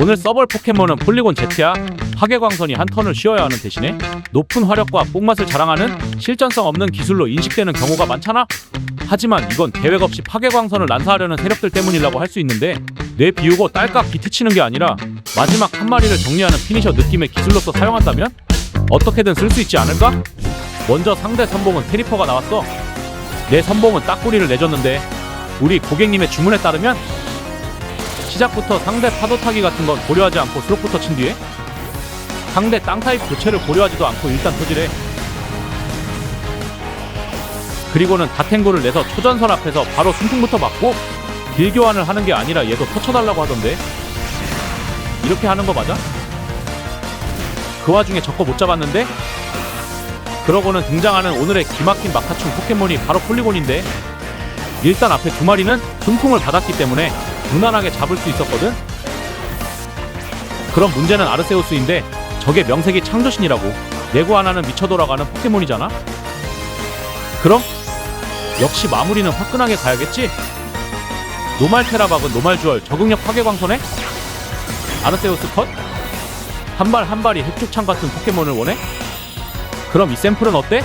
오늘 써볼 포켓몬은 폴리곤 Z야. 파괴광선이 한 턴을 쉬어야 하는 대신에 높은 화력과 뽕맛을 자랑하는 실전성 없는 기술로 인식되는 경우가 많잖아. 하지만 이건 계획 없이 파괴광선을 난사하려는 세력들 때문이라고 할 수 있는데 뇌 비우고 딸깍 비트 치는 게 아니라 마지막 한 마리를 정리하는 피니셔 느낌의 기술로서 사용한다면 어떻게든 쓸 수 있지 않을까? 먼저 상대 선봉은 테리퍼가 나왔어. 내 선봉은 딱구리를 내줬는데 우리 고객님의 주문에 따르면 시작부터 상대 파도 타기 같은 건 고려하지 않고 수록부터 친 뒤에 상대 땅 타입 교체를 고려하지도 않고 일단 터지래. 그리고는 다탱고를 내서 초전선 앞에서 바로 순풍부터 맞고 길 교환을 하는 게 아니라 얘도 터쳐달라고 하던데 이렇게 하는 거 맞아? 그 와중에 저거 못 잡았는데? 그러고는 등장하는 오늘의 기막힌 마카충 포켓몬이 바로 폴리곤인데 일단 앞에 두 마리는 순풍을 받았기 때문에 무난하게 잡을 수 있었거든? 그럼 문제는 아르세우스인데 저게 명색이 창조신이라고 예고 안 하는 미쳐 돌아가는 포켓몬이잖아? 그럼 역시 마무리는 화끈하게 가야겠지? 노말 테라박은 노말 주얼 적응력 파괴 광선에? 아르세우스 컷? 한 발 한 발이 핵축창 같은 포켓몬을 원해? 그럼 이 샘플은 어때?